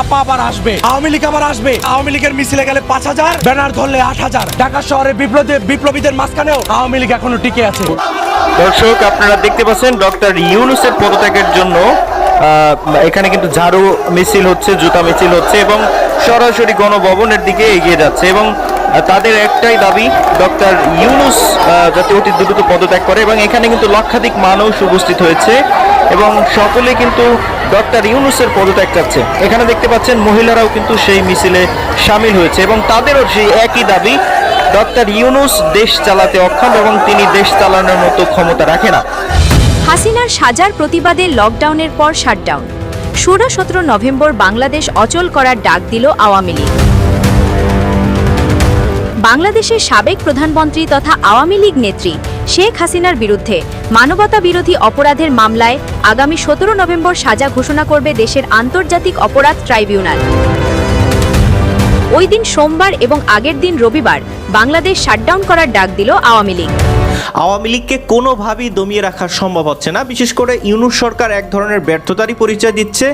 আপা আবার আসবে। আওয়ামী লীগ আবার আসবে। আওয়ামী লীগের মিছিলে গেলে পাঁচ হাজার, ব্যানার ধরলে আট হাজার। শহরে বিপ্লবী, বিপ্লবীদের মাঝখানেও আওয়ামী লীগ টিকে আছে। দর্শক, আপনারা দেখতে পাচ্ছেন ডক্টর ইউনুসের পদত্যাগের জন্য এখানে কিন্তু ঝাড়ু মিছিল হচ্ছে, জুতা মিছিল হচ্ছে এবং সরাসরি গণভবনের দিকে এগিয়ে যাচ্ছে এবং তাদের একটাই দাবি, ডক্টর ইউনুস যাতে অতি দ্রুত পদত্যাগ করে এবং এখানে কিন্তু লক্ষাধিক মানুষ উপস্থিত হয়েছে এবং সকলে কিন্তু ডক্টর ইউনুসের পদত্যাগ চাচ্ছে এখানে দেখতে পাচ্ছেন, মহিলারাও কিন্তু সেই মিছিলে সামিল হয়েছে এবং তাদেরও সেই একই দাবি, ডক্টর ইউনুস দেশ চালাতে অক্ষম এবং তিনি দেশ চালানোর মতো ক্ষমতা রাখে না। হাসিনার সাজার প্রতিবাদে লকডাউনের পর শাটডাউন। ষোলো সতেরো নভেম্বর বাংলাদেশ অচল করার ডাক দিল আওয়ামী লীগ। বাংলাদেশের সাবেক প্রধানমন্ত্রী তথা আওয়ামী লীগ নেত্রী শেখ হাসিনার বিরুদ্ধে মানবতা বিরোধী অপরাধের মামলায় আগামী সতেরো নভেম্বর সাজা ঘোষণা করবে দেশের আন্তর্জাতিক অপরাধ ট্রাইব্যুনাল। ওই দিন সোমবার এবং আগের দিন রবিবার বাংলাদেশ শাটডাউন করার ডাক দিল আওয়ামী লীগ। আওয়ামী লীগকে কোনোভাবেই দমিয়ে রাখা সম্ভব হচ্ছে না। বিশেষ করে ইউনুস সরকার এক ধরনের ব্যর্থতারই পরিচয় দিচ্ছে।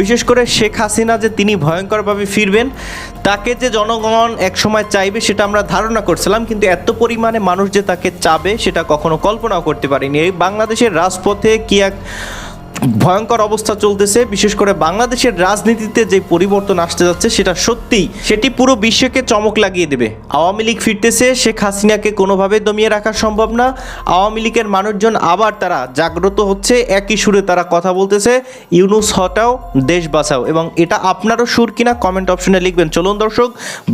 বিশেষ করে শেখ হাসিনা যে তিনি ভয়ঙ্করভাবে ফিরবেন, তাকে যে জনগণ একসময় চাইবে সেটা আমরা ধারণা করছিলাম, কিন্তু এত পরিমাণে মানুষ যে তাকে চাবে সেটা কখনো কল্পনাও করতে পারিনি। এই বাংলাদেশের রাজপথে কি এক ভয়ঙ্কর অবস্থা চলতেছে, বিশেষ করে বাংলাদেশের রাজনীতিতে যে পরিবর্তন আসতে যাচ্ছে সেটা সত্যিই সেটি পুরো বিশ্বকে চমক লাগিয়ে দেবে। আওয়ামী লীগ ফিরতেছে, শেখ হাসিনাকে কোনোভাবে দমিয়ে রাখা সম্ভব না। আওয়ামী লীগের মানুষজন আবার তারা জাগ্রত হচ্ছে, একই সুরে তারা কথা বলতেছে, ইউনুস হটাও, দেশ বাঁচাও। এবং এটা আপনারও সুর কিনা কমেন্ট অপশনে লিখবেন। চলুন দর্শক,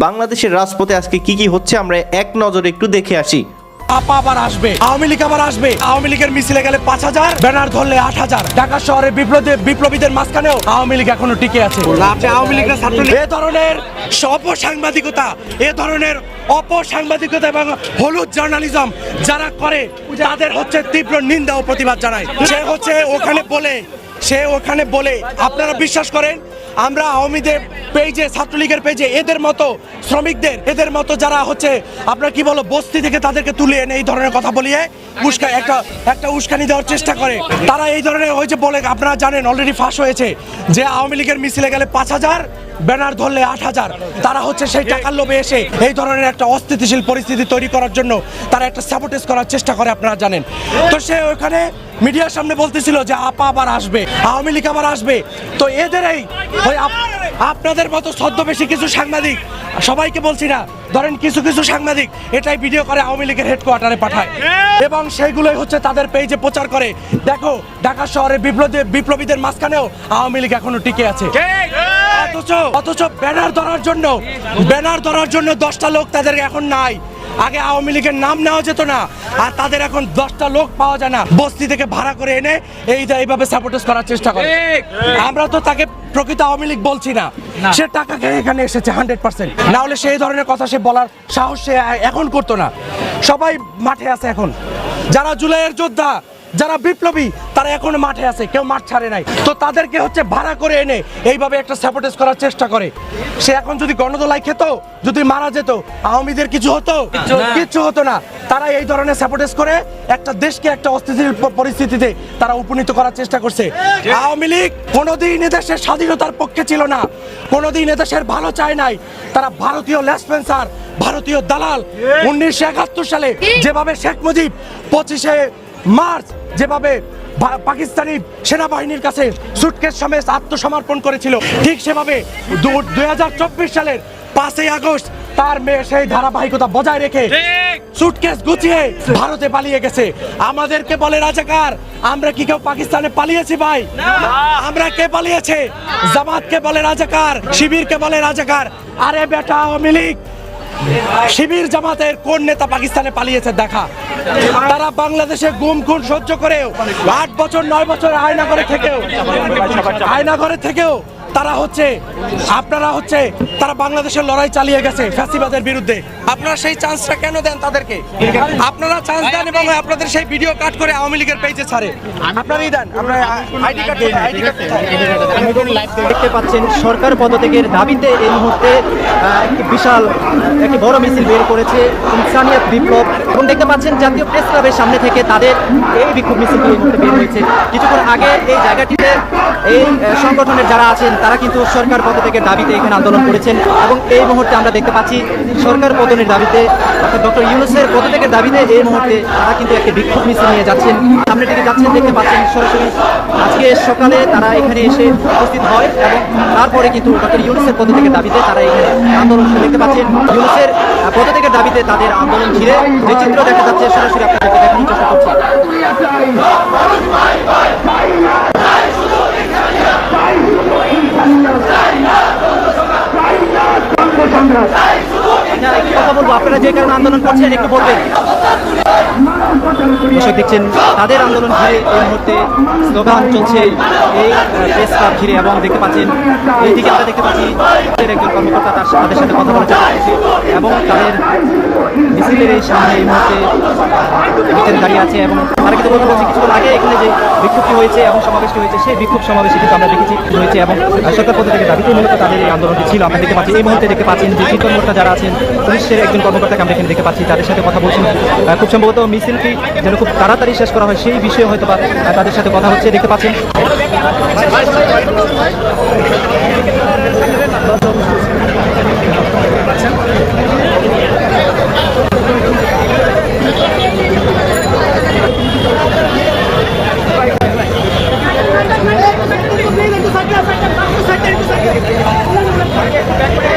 বাংলাদেশের রাজপথে আজকে কি কি হচ্ছে আমরা এক নজরে একটু দেখে আসি। আপা আবার আসবে। আওয়ামী লীগ আবার আসবে। আওয়ামী লীগের মিছিলে গেলে পাঁচ হাজার ব্যানার ধরলে আট হাজার। ঢাকা শহরে বিপ্লবী বিপ্লবীদের মাঝখানেও আওয়ামী লীগ এখনও টিকে আছে। এ ধরনের অপসাংবাদিকতা এ ধরনের অপসাংবাদিকতা এবং হলুদ জার্নালিজম যারা করে তাদের হচ্ছে তীব্র নিন্দা ও প্রতিবাদ জানায়। সে হচ্ছে ওখানে বলে সে ওখানে বলে, আপনারা বিশ্বাস করেন, আমরা আওয়ামীদের পেজে, ছাত্রলীগের পেজে, এদের মতো শ্রমিকদের, এদের মতো যারা হচ্ছে, আপনারা কি বলো, বস্তি থেকে তাদেরকে তুলে এনে এই ধরনের কথা বলিয়ে উস্কা, একটা একটা উস্কানি দেওয়ার চেষ্টা করে। তারা এই ধরনের ওই যে বলে, আপনারা জানেন অলরেডি ফাঁস হয়েছে যে আওয়ামী লীগের মিছিলে গেলে পাঁচ হাজার ব্যানার ধরলে আট হাজার। তারা হচ্ছে সেই টাকার লোভে এসে এই ধরনের একটা অস্থিতিশীল পরিস্থিতি তৈরি করার জন্য তারা একটা স্যাবোটেজ করার চেষ্টা করে, আপনারা জানেন। তো সে ওখানে মিডিয়ার সামনে বলতেছিল যে আপা আবার আসবে, আওয়ামী লীগ আবার আসবে। তো এদের এই আপনাদের মতো ছদ্মবেশী কিছু সাংবাদিক, সবাইকে বলছি না, ধরেন কিছু কিছু সাংবাদিক এটাই ভিডিও করে আওয়ামী লীগের হেডকোয়ার্টারে পাঠায়। এবং সেইগুলোই হচ্ছে তাদের পেজে প্রচার করে। দেখো, ঢাকা শহরে বিপ্লবী বিপ্লবীদের মাঝখানেও আওয়ামী লীগ এখনও টিকে আছে। অথচ অথচ ব্যানার ধরার জন্য ব্যানার ধরার জন্য দশটা লোক তাদের এখন নাই। আগে আওয়ামী লীগের নাম নেওয়া যেত না আর তাদের এখন দশটা লোক পাওয়া যায় না। বস্তি থেকে ভাড়া করে এনে এই এইভাবে সাপোর্টেজ করার চেষ্টা করে। আমরা তো তাকে প্রকৃত আওয়ামী লীগ বলছি না। সে টাকা খেয়ে এখানে এসেছে হান্ড্রেড পার্সেন্ট না হলে সেই ধরনের কথা সে বলার সাহস সে এখন করতো না। সবাই মাঠে আছে এখন। যারা জুলাইয়ের যোদ্ধা যারা বিপ্লবী তারা এখন মাঠে আছে কেউ মাঠ ছাড়ে নাই। তো তাদেরকে হচ্ছে ভাড়া করে এনে এইভাবে একটা স্যাপোর্টেজ করার চেষ্টা করে। সে এখন যদি গণদোলাই খেত যদি মারা যেত আওয়ামীদের কিছু হতো? কিছু হতো না। তারা এই ধরনের স্যাপোর্টেজ করে একটা দেশকে একটা অস্থিতিশীল পরিস্থিতিতে তারা উপনীত করার চেষ্টা করছে। আওয়ামী লীগ কোনোদিন এদেশের স্বাধীনতার পক্ষে ছিল না। কোনোদিন এদেশের ভালো চায় নাই। তারা ভারতীয় লেসপেন্সার ভারতীয় দালাল। উনিশশো একাত্তর সালে যেভাবে শেখ মুজিব পঁচিশে মার্চ যেভাবে পাকিস্তানি সেনাবাহিনীর কাছে সুটকেস সমেত আত্মসমর্পণ করেছিল ঠিক সেভাবে দুই হাজার চব্বিশ সালের পাঁচই আগস্ট তার মেয়ে সেই ধারাবাহিকতা বজায় রেখে সুটকেস গুছিয়ে ভারতে পালিয়ে গেছে। আমাদেরকে বলে রাজাকার আমরা কি কেউ পাকিস্তানে পালিয়েছি ভাই? আমরা কে পালিয়েছে? জামাতকে বলে রাজাকার শিবিরকে বলে রাজাকার। আরে বেটা আওয়ামী লীগ শিবির জামাতের কোন নেতা পাকিস্তানে পালিয়েছে দেখা। তারা বাংলাদেশে গুম খুন সহ্য করেও, আট বছর, নয় বছর আয়না করে থেকেও আয়না ঘরে থেকেও তারা হচ্ছে, আপনারা হচ্ছে, তারা বাংলাদেশের লড়াই চালিয়ে গেছে ফ্যাসিবাদের বিরুদ্ধে। আপনারা সেই চান্সটা কেন দেন তাদেরকে? আপনারা চান্স দেন এবং আপনাদের সেই ভিডিও কাট করে আওয়ামী লীগের পেজে ছাড়ে। আপনারাই দেন আমরা আইডি কার্ড আইডি কার্ড দেখতে পাচ্ছেন সরকার পদত্যাগের দাবিতে এই মুহূর্তে বিশাল একটি বড় মিছিল বের করেছে ইনসানিয়াত বিপ্লব। এবং দেখতে পাচ্ছেন জাতীয় প্রেস ক্লাবের সামনে থেকে তাদের এই বিক্ষোভ মিছিলটি বের হয়েছে। কিছুক্ষণ আগে এই জায়গাটিতে এই সংগঠনের যারা আছেন, তারা কিন্তু সরকার পদত্যাগের দাবিতে এখানে আন্দোলন করেছেন এবং এই মুহূর্তে আমরা দেখতে পাচ্ছি সরকার পতনের দাবিতে অর্থাৎ ডক্টর ইউনুসের পদত্যাগের দাবিতে এই মুহূর্তে তারা কিন্তু একটি বিক্ষোভ মিছিল নিয়ে যাচ্ছেন। সামনে থেকে যাচ্ছেন, দেখতে পাচ্ছেন সরাসরি আজকে সকালে তারা এখানে এসে উপস্থিত হয় এবং তারপরে কিন্তু ডক্টর ইউনুসের পদত্যাগের দাবিতে তারা এখানে আন্দোলন দেখতে পাচ্ছেন ইউনুসের পদত্যাগের দাবিতে তাদের আন্দোলন ঘিরে যে চিত্র দেখা যাচ্ছে, সরাসরি আপনাদেরকে দেখানোর চেষ্টা করছি। কথা বলব? আপনারা যে কারণে আন্দোলন করছেন একটু বলবেন। দর্শক দেখছেন, তাদের আন্দোলন ঘিরে এই মুহূর্তে স্লোগান চলছে এই প্রেস ক্লাব ঘিরে এবং দেখতে পাচ্ছেন, এইদিকে আমরা দেখতে পাচ্ছি একজন কর্মকর্তা তার সাথে কথা বলা এবং তাদের মিছিলের এই সামনে এই মুহূর্তে এখানে দাঁড়িয়ে আছে এবং তারা কিন্তু কথা বলছে কিছুক্ষণ আগে এখানে যে বিক্ষোভটি হয়েছে এবং সমাবেশটি হয়েছে, সেই বিক্ষোভ সমাবেশে কিন্তু আমরা দেখেছি হয়েছে এবং সরকার পদ থেকে দাবিতে মূলত তাদের এই আন্দোলনটি ছিল। আমরা দেখতে পাচ্ছি, এই মুহূর্তে দেখতে পাচ্ছেন যে কর্মকর্তা যারা আছেন, পুলিশের একজন কর্মকর্তাকে আমরা এখানে দেখতে পাচ্ছি, তাদের সাথে কথা বলছেন। খুব সম্ভবত মিছিলটি যেন খুব তাড়াতাড়ি শেষ করা হয়, সেই বিষয়ে হয়তো বা তাদের সাথে কথা হচ্ছে, দেখতে পাচ্ছেন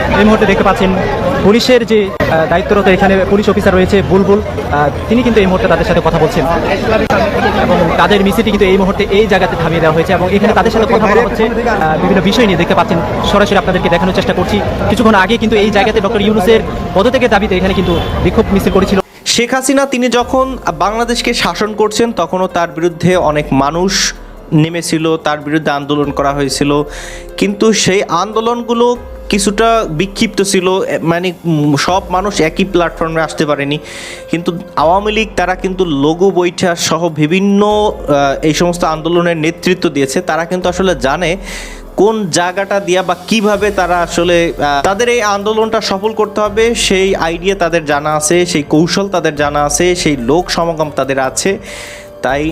এই মুহূর্তে দেখতে পাচ্ছেন পুলিশের যে দায়িত্বরত এখানে পুলিশ অফিসার রয়েছে বুলবুল তিনি কিন্তু এই মুহূর্তে তাদের সাথে কথা বলছেন। এবং তাদের মিছিলটি কিন্তু এই মুহূর্তে এই জায়গাতে থামিয়ে দেওয়া হয়েছে এবং এখানে তাদের সাথে কথা বলা হচ্ছে বিভিন্ন বিষয় নিয়ে দেখতে পাচ্ছেন। সরাসরি আপনাদেরকে দেখানোর চেষ্টা করছি। কিছুক্ষণ আগে কিন্তু এই জায়গাতে ডক্টর ইউনুসের পদত্যাগের দাবিতে এখানে কিন্তু বিক্ষোভ মিছিল করেছিল। শেখ হাসিনা তিনি যখন বাংলাদেশকে শাসন করছেন, তখনও তার বিরুদ্ধে অনেক মানুষ নেমেছিল, তার বিরুদ্ধে আন্দোলন করা হয়েছিল। কিন্তু সেই আন্দোলনগুলো কিছুটা বিক্ষিপ্ত ছিল মানে সব মানুষ একই প্ল্যাটফর্মে আসতে পারেনি। কিন্তু আওয়ামী লীগ, তারা কিন্তু লঘু বৈঠা সহ বিভিন্ন এই সমস্ত আন্দোলনের নেতৃত্ব দিয়েছে। তারা কিন্তু আসলে জানে কোন জায়গাটা দিয়া বা কীভাবে তারা আসলে তাদের এই আন্দোলনটা সফল করতে হবে, সেই আইডিয়া তাদের জানা আছে, সেই কৌশল তাদের জানা আছে, সেই লোক সমাগম তাদের আছে। তাই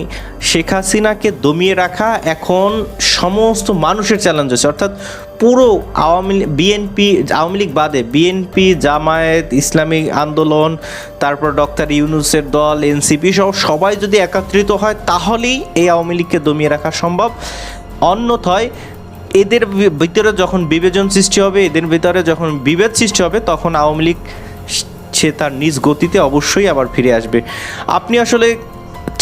শেখ হাসিনাকে দমিয়ে রাখা এখন সমস্ত মানুষের চ্যালেঞ্জ আছে অর্থাৎ পুরো আওয়ামী বিএনপি আওয়ামী লীগ বাদে বিএনপি জামায়াত ইসলামিক আন্দোলন, তারপর ডক্টর ইউনুসের দল এনসিপি সহ সবাই যদি একত্রিত হয়, তাহলেই এই আওয়ামী লীগকে দমিয়ে রাখা সম্ভব। অন্যথায় এদের ভিতরে যখন বিভাজন সৃষ্টি হবে, এদের ভিতরে যখন বিভেদ সৃষ্টি হবে, তখন আওয়ামী লীগ সে তার নিজ গতিতে অবশ্যই আবার ফিরে আসবে। আপনি আসলে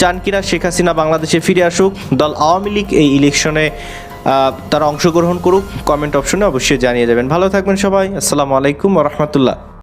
চান কিনা শেখ হাসিনা বাংলাদেশে ফিরে আসুক, দল আওয়ামী লীগ এই ইলেকশনে তারা অংশগ্রহণ করুক কমেন্ট অপশনে অবশ্যই জানিয়ে দেবেন। ভালো থাকবেন সবাই, আসসালামু আলাইকুম রহমতুল্লাহ।